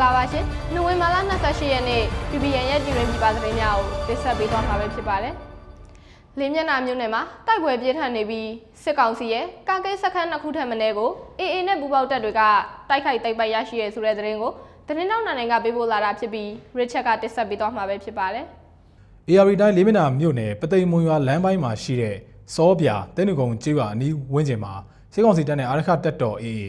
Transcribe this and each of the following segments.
္ဂလာပါရှင်။နိုဝင်ဘာလ28ရက်နေ့ PPN ရဲ့ပြည်တွင်းပြည်ပသတင်းများကိုတင်ဆက်ပေးသွားမှာပဲဖြစ်ပါတယ်။လင်းမျက်နှာမြို့နယ်မှာတိုက်ပွဲပြင်းထန်နေပြီးစစ်ကောင်စီရဲ့ကာကိစခန်းနှစ်ခုထပ်မင်းကို AA နဲ့ပူးပေါင်းတပ်တွေကတိုက်ခိုက်တိုက်ပိုက်ရရှိရဲဆိုတဲ့သတင်းကိုသတင်းတောက်နိုင်ကပေးပို့လာတာဖြစ်ပြီး Richard ကတင်ဆက်ပေးသွားမှာပဲဖြစ်ပါတယ်။ AR တိုင်းလေးမနာမြို့နယ်ပသိမ်မွန်ရွာလမ်းပိုင်းမှာရှိတဲ့စောပြတဲနုကုံကျေးရွာအနီးဝန်းကျင်မှာစစ်ကောင်စီတပ်နဲ့အာရခတပ်တော် AA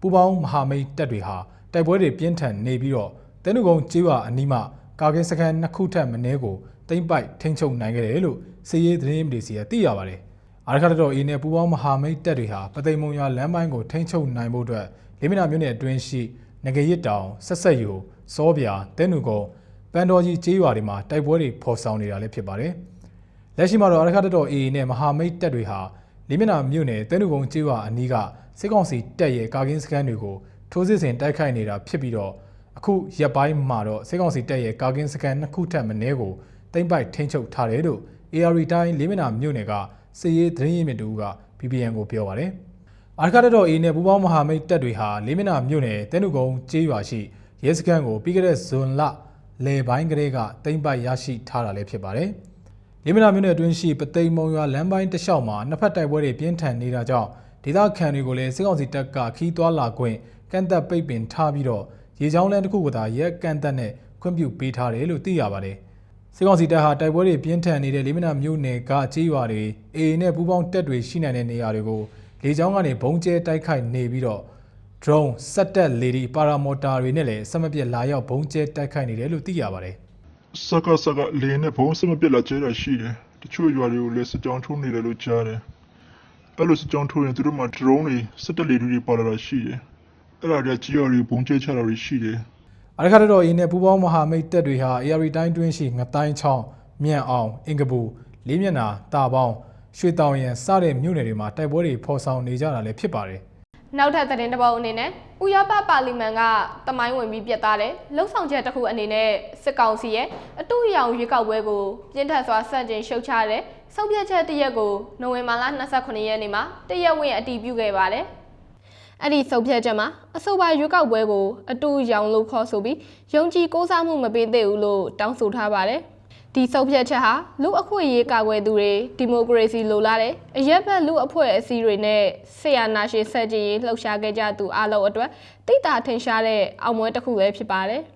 ပူးပေါင်းမဟာမိတ်တပ်တွေဟာ တိုက်ပွဲတွေပြင်းထန်နေပြီးတော့တဲနုကုံကျေးရွာအနီးမှာကာကင်းစခန်းနှစ်ခုထပ်မင်းကိုတိမ့်ပိုက်ထိန်းချုပ်နိုင်ခဲ့တယ်လို့စီရေးသတင်းမီဒီယာသိရပါတယ်။အာရခတပ်တော် AA နဲ့ပူးပေါင်းမဟာမိတ်တပ်တွေဟာပသိမ်မွန်ရွာလမ်းပိုင်းကိုထိန်းချုပ်နိုင်ဖို့အတွက်လေးမနာမြို့နယ်အတွင်းရှိငကရစ်တောင်ဆက်ဆက်ယူစောပြတဲနုကုံပန်တော်ကြီးကျေးရွာတွေမှာတိုက်ပွဲတွေဖော်ဆောင်နေတာလည်းဖြစ်ပါတယ်။လက်ရှိမှာတော့အရခတ်တော် AA နဲ့မဟာမိတ်တပ်တွေဟာလေးမျက်နှာမြို့နယ်တဲနုကုန်းကျေးရွာအနီးကစစ်ကောင်စီတပ်ရဲ့ကာကင်းစခန်းတွေကို ထိုးစစ်ဆင်တိုက်ခိုက်နေတာဖြစ်ပြီးတော့အခုရက်ပိုင်းမှာတော့စစ်ကောင်စီတပ်ရဲ့ကာကင်းစခန်းနှစ်ခုထပ်မင်းကိုတိမ့်ပိုက်ထိန်းချုပ်ထားတယ်လို့ AR တိုင်းလေးမျက်နှာမြို့နယ်ကစစ်ရေးသတင်းရင်းမြစ်တူက PPN ကိုပြောပါတယ်။အာရခတ်တော် A နဲ့ပူးပေါင်းမဟာမိတ်တပ်တွေဟာလေးမျက်နှာမြို့နယ်တဲနုကုန်းကျေးရွာရှိရဲစခန်းကိုပြီးခဲ့တဲ့ဇွန်လလယ်ပိုင်းကလေးကတိမ့်ပိုက်ရရှိထားတာလည်းဖြစ်ပါတယ်။လေးမျက်နှာမြို့နယ်အတွင်းရှိပသိမ်မုံရွာလမ်းပိုင်းတစ်လျှောက်မှာနှစ်ဖက်တိုက်ပွဲတွေပြင်းထန်နေတာကြောင့် ဒေသခံတွေကိုလည်းစစ်ကောင်စီတပ်ကခီးသွွာလာခွင့်ကန့်သက်ပိတ်ပင်ထားပြီးတော့ရေချောင်းလမ်းတစ်ခုကသာရက်ကန့်သက်နဲ့ခွင့်ပြုပေးထားတယ်လို့သိရပါတယ်။စစ်ကောင်စီတပ်ဟာတိုက်ပွဲတွေပြင်းထန်နေတဲ့လေးမနာမြို့နယ်ကကြေးရွာတွေ AA နဲ့ပူးပေါင်းတပ်တွေရှိနိုင်တဲ့နေရာတွေကိုလေကြောင်းကနေဘုံကျဲတိုက်ခိုက်နေပြီးတော့ drone စက်တက်လေဒီပါရာမော်တာတွေနဲ့လည်းစက်မပြတ်လာရောက်ဘုံကျဲတိုက်ခိုက်နေတယ်လို့သိရပါတယ်စကစကလေနဲ့ဘုံစမပြစ်လာကျဲတာရှိတယ်တချို့ရွာတွေကိုလည်းစစ်ကြောင်းထိုးနေတယ်လို့ကြားတယ် အဲ့လိုစစ်ကြောင်းထိုးရင်သူတို့မှ drone တွေစစ်တက်လေတွေပါလာတာရှိတယ်အဲ့ဒါတွေကကြီးရွာတွေဘုံကျဲချတာတွေရှိတယ်။အရခါတော်အင်းနဲ့ပူးပေါင်းမဟာမိတ်တပ်တွေဟာ AR တိုင်းတွင်းရှိငတိုင်းချောင်းမြန်အောင်အင်ကပူလေးမျက်နှာတာပေါင်းရွှေတောင်ရန်စတဲ့မြို့နယ်တွေမှာတိုက်ပွဲတွေဖော်ဆောင်နေကြတာလည်းဖြစ်ပါတယ်။နောက်ထပ်သတင်းတစ်ပုဒ်အနေနဲ့ဥရောပပါလီမန်ကတမိုင်းဝင်ပြီးပြတ်သားတဲ့လှုပ်ဆောင်ချက်တစ်ခုအနေနဲ့စစ်ကောင်စီရဲ့အတူအယောင်ရွေးကောက်ပွဲကိုပြင်းထန်စွာဆန့်ကျင်ရှုတ်ချတဲ့ ဆုံးဖြတ်ချက်တစ်ရက်ကိုနိုဝင်ဘာလ29ရက်နေ့မှာတရက်ဝင်အတည်ပြုခဲ့ပါတယ်။အဲ့ဒီဆုံးဖြတ်ချက်မှာအဆိုပါရွေးကောက်ပွဲကိုအတူရောင်လို့ခေါ်ဆိုပြီးယုံကြည်ကိုးစားမှုမပေးသင့်ဘူးလို့တောင်းဆိုထားပါတယ်။ဒီဆုံးဖြတ်ချက်ဟာလူအခွင့်အရေးကာကွယ်သူတွေဒီမိုကရေစီလိုလားတဲ့အရက်ဘက်လူအဖွဲ့အစည်းတွေနဲ့ဆေးရနာရှင်ဆက်ကြည်ရေးလှုပ်ရှားခဲ့ကြသူအလုံးအတွက်တိတ်တာထင်ရှားတဲ့အောင်ပွဲတစ်ခုပဲဖြစ်ပါတယ်။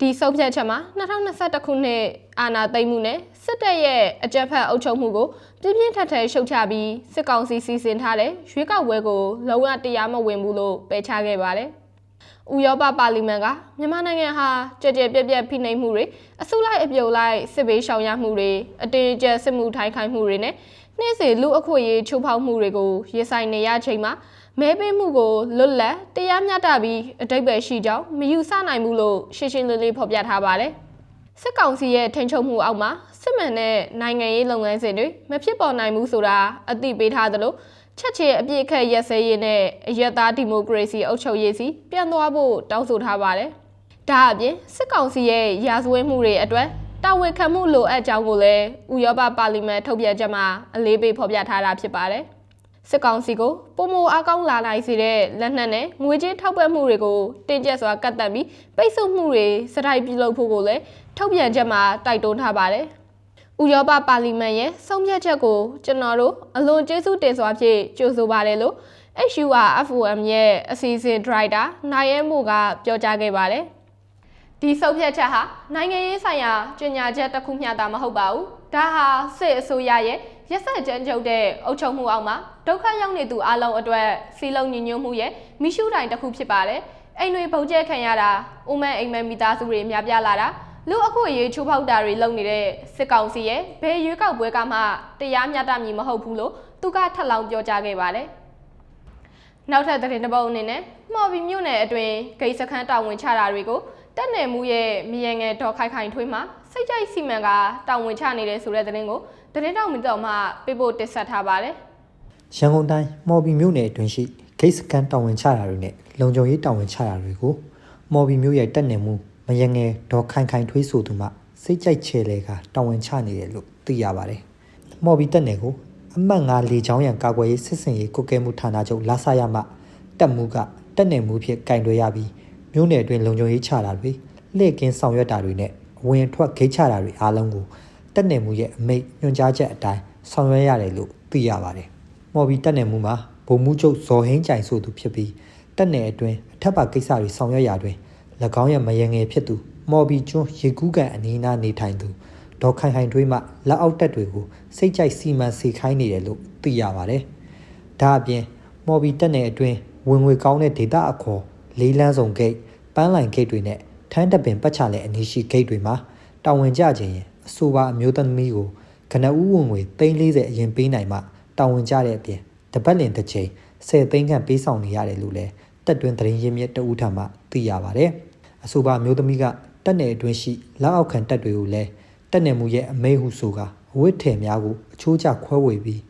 ဒီဆုံးဖြတ်ချက်မှာ2021ခုနှစ်အာဏာသိမ်းမှုနဲ့စစ်တပ်ရဲ့အကြမ်းဖက်အုပ်ချုပ်မှုကိုပြင်းပြင်းထန်ထန်ရှုတ်ချပြီးစစ်ကောင်စီစီစဉ်ထားတဲ့ရွေးကောက်ပွဲကိုလုံးဝတရားမဝင်ဘူးလို့ပယ်ချခဲ့ပါတယ်။ဥရောပပါလီမန်ကမြန်မာနိုင်ငံဟာကြက်ကြက်ပြက်ပြက်ဖိနှိပ်မှုတွေအစုလိုက်အပြုံလိုက်စစ်ဘေးရှောင်ရမှုတွေအတင်းအကျပ်စစ်မှုထိုင်းခိုင်းမှုတွေနဲ့နှိမ့်စေလူအခွင့်အရေးချိုးဖောက်မှုတွေကိုရင်ဆိုင်နေရချိန်မှာ မဲပေးမှုကိုလွတ်လပ်တရားမျှတပြီးအတိတ်ပဲရှိကြောင်းမယူဆနိုင်ဘူးလို့ရှင်းရှင်းလင်းလင်းဖော်ပြထားပါတယ်စစ်ကောင်စီရဲ့ထိန်းချုပ်မှုအောက်မှာစစ်မှန်တဲ့နိုင်ငံရေးလုပ်ငန်းစဉ်တွေမဖြစ်ပေါ်နိုင်ဘူးဆိုတာအသိပေးထားသလိုချက်ချင်းအပြည့်အခက်ရက်စဲရေးနဲ့အယက်သားဒီမိုကရေစီအုပ်ချုပ်ရေးစီပြန်သွားဖို့တောင်းဆိုထားပါတယ်။ဒါအပြင်စစ်ကောင်စီရဲ့ရာဇဝတ်မှုတွေအတွက်တာဝန်ခံမှုလိုအပ်ကြောင်းကိုလည်းဥရောပပါလီမန်ထုတ်ပြန်ချက်မှာအလေးပေးဖော်ပြထားတာဖြစ်ပါတယ်။ စစ်ကောင်စီကိုပုံမအကောင်းလာနိုင်စေတဲ့လက်နက်နဲ့ငွေကြေးထောက်ပံ့မှုတွေကိုတင်ကျပ်စွာကတ်တက်ပြီးပိတ်ဆို့မှုတွေစတိုက်ပြုလုပ်ဖို့ကိုလည်းထုတ်ပြန်ချက်မှာတိုက်တွန်းထားပါတယ်။ဥရောပပါလီမန်ရဲ့ဆုံးဖြတ်ချက်ကိုကျွန်တော်တို့အလွန်ကျေးဇူးတင်စွာဖြင့်ကြိုဆိုပါတယ်လို့ HURFOM ရဲ့အစီအစဉ်ဒရိုက်တာနိုင်ရဲမှုကပြောကြားခဲ့ပါတယ်။ဒီဆုံးဖြတ်ချက်ဟာနိုင်ငံရေးဆိုင်ရာကြေညာချက်တစ်ခုမျှတာမဟုတ်ပါဘူး။ဒါဟာစစ်အစိုးရရဲ့ရက်စက်ကြမ်းကြုတ်တဲ့အုပ်ချုပ်မှုအောက်မှာ ဒုက္ခရောက်နေသူအလုံးအတွက်စီလုံးညီညွတ်မှုရဲ့မိရှုတိုင်တစ်ခုဖြစ်ပါတယ်။အိမ်တွေပုံကျဲခံရတာ၊အိုမန်အိမ်မန်မိသားစုတွေများပြားလာတာလူအခွင့်အရေးချိုးဖောက်တာတွေလုပ်နေတဲ့စစ်ကောင်စီရဲ့ဘယ်ရွေးကောက်ပွဲကမှတရားမျှတမည်မဟုတ်ဘူးလို့သူကထပ်လောင်းပြောကြားခဲ့ပါတယ်။နောက်ထပ်သတင်းတစ်ပုဒ်အနေနဲ့မော်ဘီမြို့နယ်အတွင်းဂိတ်စခန်းတာဝန်ချတာတွေကိုတက်နယ်မှုရဲ့မြေငယ်ဒေါ်ခိုင်ခိုင်ထွေးမှစိတ်ကြိုက်စီမံကတာဝန်ချနေတဲ့ဆိုတဲ့သတင်းကိုသတင်းတောက်မီတော်မှပေးပို့တင်ဆက်ထားပါတယ်။ ရန်ကုန်တိုင်းမော်ဘီမြို့နယ်အတွင်းရှိဂိတ်စကန်တာဝန်ချတာတွေနဲ့လုံခြုံရေးတာဝန်ချတာတွေကိုမော်ဘီမြို့ရဲ့တက်နေမှုမယငယ်ဒေါ်ခိုင်ခိုင်ထွေးဆိုသူမှစိတ်ကြိုက်ချဲလဲကတာဝန်ချနေတယ်လို့သိရပါတယ်။မော်ဘီတက်နေကိုအမှတ်၅လေချောင်းရံကာကွယ်ရေးစစ်စင်ရေးကုကဲမှုဌာနချုပ်လာဆာရမှတက်မှုကတက်နေမှုဖြစ်ကင်တွယ်ရပြီးမြို့နယ်အတွင်းလုံခြုံရေးချတာတွေလှည့်ကင်းဆောင်ရွက်တာတွေနဲ့အဝင်အထွက်ဂိတ်ချတာတွေအားလုံးကိုတက်နယ်မှုရဲ့အမိန့်ညွှန်ကြားချက်အတိုင်းဆောင်ရွက်ရတယ်လို့သိရပါတယ်။ မော်ဘီတက်နယ်မှုမှာဗိုလ်မှူးချုပ်ဇော်ဟင်းကြိုင်ဆိုသူဖြစ်ပြီးတက်နယ်အတွင်းအထက်ပါကိစ္စတွေဆောင်ရွက်ရာတွင်၎င်းရဲ့မယငယ်ဖြစ်သူမော်ဘီကျွန်းရေကူးကန်အနီးအနားနေထိုင်သူဒေါ်ခိုင်ခိုင်တွေးမှလက်အောက်တက်တွေကိုစိတ်ကြိုက်စီမံစီခိုင်းနေတယ်လို့သိရပါတယ်။ဒါအပြင်မော်ဘီတက်နယ်အတွင်းဝင်ငွေကောင်းတဲ့ဒေတာအခေါ်လေးလန်းဆောင်ဂိတ်ပန်းလိုင်ဂိတ်တွေနဲ့ထန်းတပင်ပတ်ချလဲအနီးရှိဂိတ်တွေမှာတာဝန်ကျခြင်းရင်အဆိုပါအမျိုးသမီးကိုကနဦးဝင်ငွေ340အရင်ပေးနိုင်မှ တာဝန်ကျတဲ့အပြင်တပတ်လင်တစ်ချိန်10သိန်းခန့်ပေးဆောင်နေရတယ်လို့လည်းတက်တွင်သတင်းရင်းမြစ်တဦးထံမှသိရပါတယ်။အဆိုပါအမျိုးသမီးကတက်နယ်အတွင်းရှိလက်အောက်ခံတက်တွေကိုလည်းတက်နယ်မှုရဲ့အမိန့်ဟုဆိုကာအဝတ်ထည်များကိုအချိုးကျခွဲဝေပြီး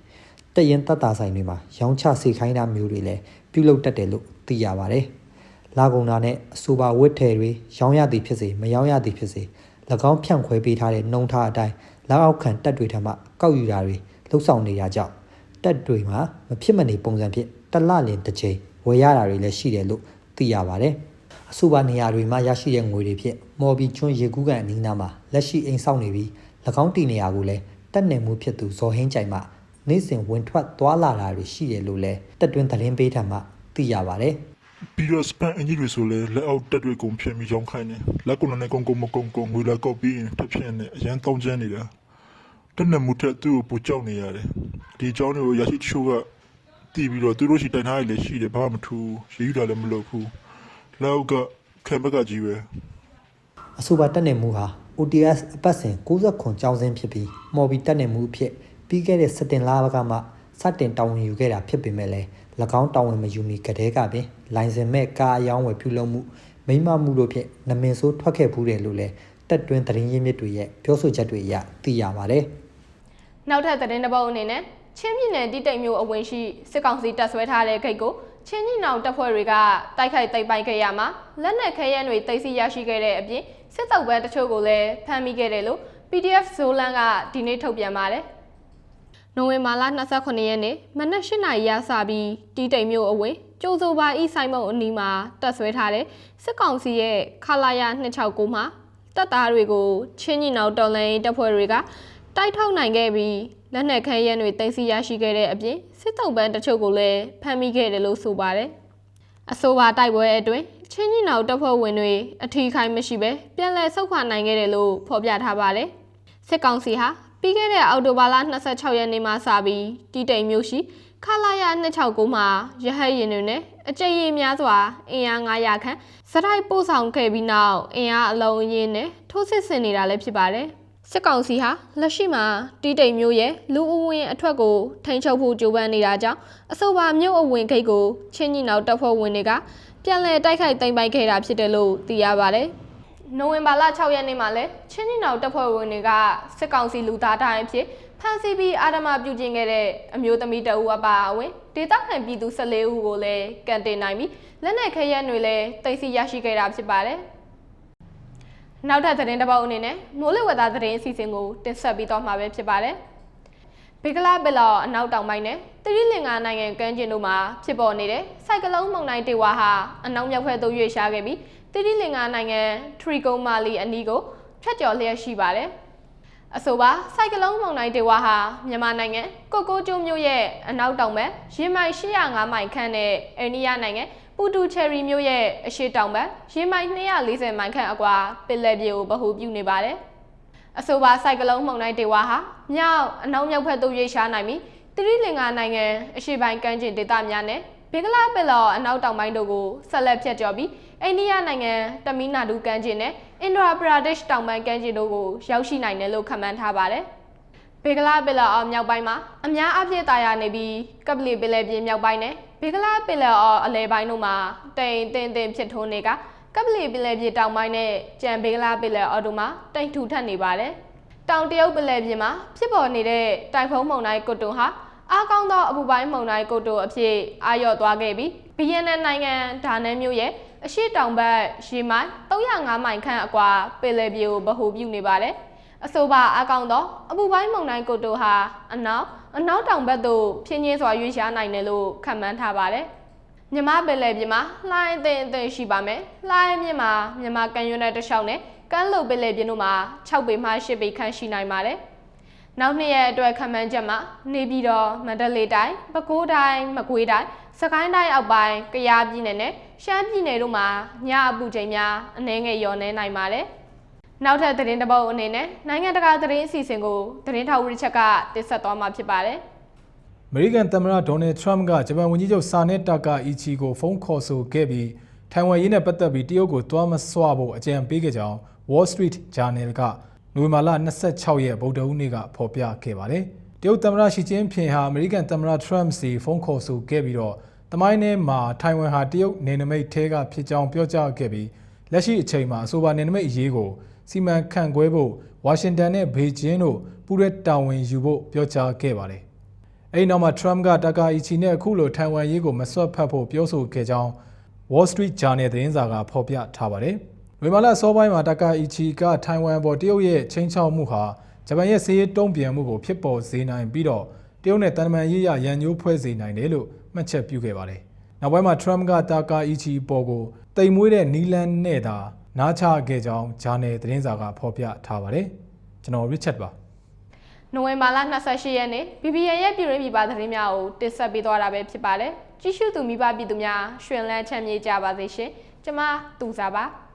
တက်ရင်တက်တာဆိုင်တွေမှာရောင်းချစေခိုင်းတာမျိုးတွေလည်းပြုလုပ်တတ်တယ်လို့သိရပါတယ်။လာကုန်တာနဲ့အဆိုပါဝတ်ထည်တွေရောင်းရသည်ဖြစ်စေမရောင်းရသည်ဖြစ်စေ၎င်းဖြန့်ခွဲပေးထားတဲ့နှုံထားအတိုင်းလက်အောက်ခံတက်တွေထမှကောက်ယူတာတွေလှုပ်ဆောင်နေရကြောင်း တက်တွေမှာမဖြစ်မနေပုံစံဖြစ်တစ်လလင်တစ်ချိန်ဝယ်ရတာတွေလည်းရှိတယ်လို့သိရပါတယ်။အဆိုပါနေရာတွေမှာရရှိတဲ့ငွေတွေဖြင့်မော်ဘီကျွန်းရေကူးကန်အနီးနားမှာလက်ရှိအိမ်ဆောက်နေပြီး၎င်းတည်နေရာကိုလည်းတက်နေမှုဖြစ်သူဇော်ဟင်းကြိုင်မှနေ့စဉ်ဝင်ထွက်သွားလာတာတွေရှိတယ်လို့လည်းတက်တွင်းသတင်းပေးထံမှသိရပါတယ်။ပြီးတော့စပန်အင်ဂျီတွေဆိုလဲလက်အောက်တက်တွေကုန်ဖြစ်ပြီးရောင်းခိုင်းတယ်လက်ကုန်နဲ့ကုန်ကုန်မကုန်ကုန်ငွေလာကောက်ပြီးရင်တစ်ဖြစ်နဲ့အရန်တောင်းကျမ်းနေတာတက်နေမှုထက်သူ့ကိုပူကြောက်နေရတယ် ဒီအကြောင်းတွေကိုရရှိချိုးကတီးပြီးတော့သူတို့ရှိတိုင်ထားရလည်းရှိတယ်ဘာမှမထူးရည်ယူတာလည်းမလုပ်ဘူးလက်အောက်ကခံဘက်ကကြီးပဲအဆိုပါတက်နေမှုဟာ OTS အပတ်စဉ်60ခွန်ကျောင်းစင်းဖြစ်ပြီးမော်ဘီတက်နေမှုအဖြစ်ပြီးခဲ့တဲ့စက်တင်လာကမှစတင်တာဝန်ယူခဲ့တာဖြစ်ပေမဲ့လည်း၎င်းတာဝန်မယူမီကတည်းကပင်လိုင်စင်မဲ့ကားအယောင်းဝယ်ပြုလုပ်မှုမိမ့်မမှုတို့ဖြင့်နမင်ဆိုးထွက်ခဲ့ဖူးတယ်လို့လည်းတက်တွင်းသတင်းရင်းမြစ်တွေရဲ့ပြောဆိုချက်တွေအရသိရပါတယ်နောက်ထပ်သတင်းတစ်ပုဒ်အနေနဲ့ ချင်းပြည်နယ်တိတိတ်မျိုးအဝင်ရှိစစ်ကောင်စီတပ်ဆွဲထားတဲ့ဂိတ်ကိုချင်းကြီးနောင်တပ်ဖွဲ့တွေကတိုက်ခိုက်သိမ်းပိုက်ခဲ့ရမှာလက်နက်ခဲယမ်းတွေသိမ်းဆည်းရရှိခဲ့တဲ့အပြင်စစ်တုပ်ပန်းတချို့ကိုလည်းဖမ်းမိခဲ့တယ်လို့ PDF ဇိုလန်ကဒီနေ့ထုတ်ပြန်ပါတယ်။နိုဝင်ဘာလ29ရက်နေ့မနက်၈နာရီရစပြီးတီးတိမ်မြို့အဝင်ကျိုးစိုးပါဤဆိုင်မုံအနီးမှာတပ်ဆွဲထားတဲ့စစ်ကောင်စီရဲ့ခလာရ269မှာတပ်သားတွေကိုချင်းကြီးနောင်တော်လိုင်းတပ်ဖွဲ့တွေက တိုက်ထုတ်နိုင်ခဲ့ပြီးလက်နက်ခဲယမ်းတွေတင်စီရရှိခဲ့တဲ့အပြင်စစ်တုံးပန်းတချို့ကိုလည်းဖမ်းမိခဲ့တယ်လို့ဆိုပါတယ်။အဆိုပါတိုက်ပွဲအတွင်းချင်းကြီးနောင်တပ်ဖွဲ့ဝင်တွေအထီးခိုင်းမရှိပဲပြန်လည်ဆုတ်ခွာနိုင်ခဲ့တယ်လို့ဖော်ပြထားပါတယ်။စစ်ကောင်စီဟာပြီးခဲ့တဲ့အောက်တိုဘာလ26ရက်နေ့မှစပြီးတီတိမ်မြို့ရှိခလာရ269မှာရဟတ်ရင်တွေနဲ့အကြိမ်ရေများစွာအင်အား900ခန့်စတိုက်ပို့ဆောင်ခဲ့ပြီးနောက်အင်အားအလုံးအင်းနဲ့ထိုးစစ်ဆင်နေတာလည်းဖြစ်ပါတယ်။ စစ်ကောင်စီဟာလက်ရှိမှာတီတိမ်မျိုးရဲ့လူအဝင်အထွက်ကိုထိန်းချုပ်ဖို့ကြိုးပမ်းနေတာကြောင့်အဆိုပါမြို့အဝင်ဂိတ်ကိုချင်းကြီးနောက်တပ်ဖွဲ့ဝင်တွေကပြန်လည်တိုက်ခိုက်သိမ်းပိုက်ခဲ့တာဖြစ်တယ်လို့သိရပါတယ်။နိုဝင်ဘာလ6ရက်နေ့မှာလဲချင်းကြီးနောက်တပ်ဖွဲ့ဝင်တွေကစစ်ကောင်စီလူသားတိုင်းအဖြစ်ဖမ်းဆီးပြီးအာဓမပြုကျင့်ခဲ့တဲ့အမျိုးသမီးတအူအပါအဝင်ဒေသခံပြည်သူ14ဦးကိုလည်းကန်တင်နိုင်ပြီးလက်နက်ခဲယမ်းတွေလည်းတင်စီရရှိခဲ့တာဖြစ်ပါတယ်။ နောက်ထပ်သတင်းတစ်ပုဒ်အနေနဲ့မိုးလေဝသသတင်းအစီအစဉ်ကိုတင်ဆက်ပြီးတော့မှာပဲဖြစ်ပါတယ်။ဘေကလာဘလောအနောက်တောင်ပိုင်းနဲ့တရီလင်္ကာနိုင်ငံကမ်းခြေတို့မှာဖြစ်ပေါ်နေတဲ့စိုက်ကလုန်းမုန်တိုင်းတေဝါဟာအနောက်မြောက်ဘက်သို့ရွေ့ရှားခဲ့ပြီးတရီလင်္ကာနိုင်ငံထရီကုံမာလီအနီးကိုဖြတ်ကျော်လျက်ရှိပါတယ်။အဆိုပါစိုက်ကလုန်းမုန်တိုင်းတေဝါဟာမြန်မာနိုင်ငံကိုကိုကျိုးမြို့ရဲ့အနောက်တောင်ဘက်ရေမိုင်805မိုင်ခန့်နဲ့အိန္ဒိယနိုင်ငံ ပူတူချယ်ရီမြို့ရဲ့အရှေ့တောင်ဘက်ရေမိုင်240မိုင်ခန့်အကွာပင်လယ်ပြေကိုဗဟိုပြုနေပါတယ်။အဆိုပါစိုက်ကလုန်းမုန်တိုင်းတေဝါဟာမြောက်အနောက်မြောက်ဘက်သို့ရွေ့ရှားနိုင်ပြီးတရီလင်္ကာနိုင်ငံအရှေ့ပိုင်းကမ်းခြေဒေသများနဲ့ဘေကလာပင်လော်အနောက်တောင်ပိုင်းတို့ကိုဆက်လက်ဖြတ်ကျော်ပြီးအိန္ဒိယနိုင်ငံတမီနာဒူကမ်းခြေနဲ့အင်ဒရာပရာဒက်ရှ်တောင်ပိုင်းကမ်းခြေတို့ကိုရောက်ရှိနိုင်တယ်လို့ခန့်မှန်းထားပါတယ်။ ဘေကလာပင်လော်အော်မြောက်ပိုင်းမှာအများအပြည့်တာယာနေပြီးကပလီပင်လယ်ပြင်မြောက်ပိုင်းနဲ့ဘေကလာပင်လော်အော်အလဲပိုင်းတို့မှာတိမ်တင်းတင်းဖြစ်ထွန်းနေကကပလီပင်လယ်ပြင်တောင်ပိုင်းနဲ့ကြံဘေကလာပင်လယ်အော်တို့မှာတိမ်ထူထပ်နေပါတယ်။တောင်တရုတ်ပင်လယ်ပြင်မှာဖြစ်ပေါ်နေတဲ့တိုင်ဖုန်းမုန်တိုင်းကွတ်တွန်ဟာအားကောင်းသောအပူပိုင်းမုန်တိုင်းကိုတိုအဖြစ်အာရော့သွားခဲ့ပြီးဗီယက်နမ်နိုင်ငံဒါနန်မြို့ရဲ့အရှိတောင်ဘက်ရေမိုင်305မိုင်ခန့်အကွာပင်လယ်ပြေကိုဗဟိုပြုနေပါတယ်။ အဆိုပါအားကောင်းသောအပူပိုင်းမုန်တိုင်းကိုတိုဟာအနောက်အနောက်တောင်ဘက်သို့ဖြင်းချင်းစွာရွေ့ရှားနိုင်တယ်လို့ခန့်မှန်းထားပါတယ်။မြန်မာပင်လယ်ပြင်မှာလှိုင်းအသင်းအသင်းရှိပါမယ်။လှိုင်းမြင့်မှာမြန်မာကန်ရွန်းတဲ့တစ်လျှောက်နဲ့ကမ်းလွန်ပင်လယ်ပြင်တို့မှာ6ပေမှ10ပေခန့်ရှိနိုင်ပါတယ်။နောက်နှစ်ရက်အတွက်ခံမှန်းချက်မှာနေပြည်တော်မန္တလေးတိုင်းပဲခူးတိုင်းမကွေးတိုင်းစကိုင်းတိုင်းအောက်ပိုင်းကယားပြည်နယ်နဲ့ရှမ်းပြည်နယ်တို့မှာညအပူချိန်များအနည်းငယ်လျော့နေနိုင်ပါတယ်။ နောက်ထပ်သတင်းတစ်ပုဒ်အနေနဲ့နိုင်ငံတကာသတင်းအစီအစဉ်ကိုသတင်းထောက်ဝရချက်ကတင်ဆက်သွားမှာဖြစ်ပါတယ်။အမေရိကန်သမ္မတဒေါ်နယ်ထရမ့်ကဂျပန်ဝန်ကြီးချုပ်ဆာနက်တာကာအီချီကိုဖုန်းခေါ်ဆိုခဲ့ပြီးထိုင်ဝမ်ရေးနဲ့ပတ်သက်ပြီးတရုတ်ကိုတွားမဆွဖို့အကြံပေးခဲ့ကြောင်း Wall Street Journal ကနိုဝင်ဘာလ26ရက်ဗုဒ္ဓဟူးနေ့ကဖော်ပြခဲ့ပါတယ်။တရုတ်သမ္မတရှီကျင်းဖင်ဟာအမေရိကန်သမ္မတထရမ့်စီဖုန်းခေါ်ဆိုခဲ့ပြီးတော့တမိုင်းထဲမှာထိုင်ဝမ်ဟာတရုတ်နယ်နိမိတ်ထဲကဖြစ်ကြောင်းပြောကြားခဲ့ပြီးလက်ရှိအချိန်မှာအဆိုပါနယ်နိမိတ်အရေးကို စီမံခန့်ခွဲဖို့ဝါရှင်တန်နဲ့ဘေကျင်းတို့ပူးရဲတာဝန်ယူဖို့ပြောကြားခဲ့ပါတယ်။အဲဒီနောက်မှာ Trump ကတာကာအီချီနဲ့အခုလိုထိုင်ဝမ်ရေးကိုမဆွတ်ဖက်ဖို့ပြောဆိုခဲ့ကြောင်း Wall Street Journal သတင်းစာကဖော်ပြထားပါတယ်။ဝေမာလာစောပိုင်းမှာတာကာအီချီကထိုင်ဝမ်ပေါ်တရုတ်ရဲ့ချင်းချောက်မှုဟာဂျပန်ရဲ့စီးရေးတုံ့ပြန်မှုကိုဖြစ်ပေါ်စေနိုင်ပြီးတော့တရုတ်နဲ့တန်တမန်ရေးရရန်ညိုးဖွဲ့စေနိုင်တယ်လို့မှတ်ချက်ပြုခဲ့ပါတယ်။နောက်ပိုင်းမှာ Trump ကတာကာအီချီပေါ်ကိုတိမ်မွေးတဲ့နီလန်နဲ့သာ နားချခဲ့ကြောင်း Journal သတင်းစာကဖော်ပြထားပါတယ်။ကျွန်တော် Richard ပါနိုဝင်ဘာလ28ရက်နေ့ BBN ရဲ့ပြည်ရင်းပြည်ပသတင်းများကိုတင်ဆက်ပေးသွားတာပဲဖြစ်ပါတယ်။ကြည့်ရှုသူမိဘပြည်သူများရှင်လန်းချမ်းမြေ့ကြပါစေရှင်။ကျွန်မသူစားပါ။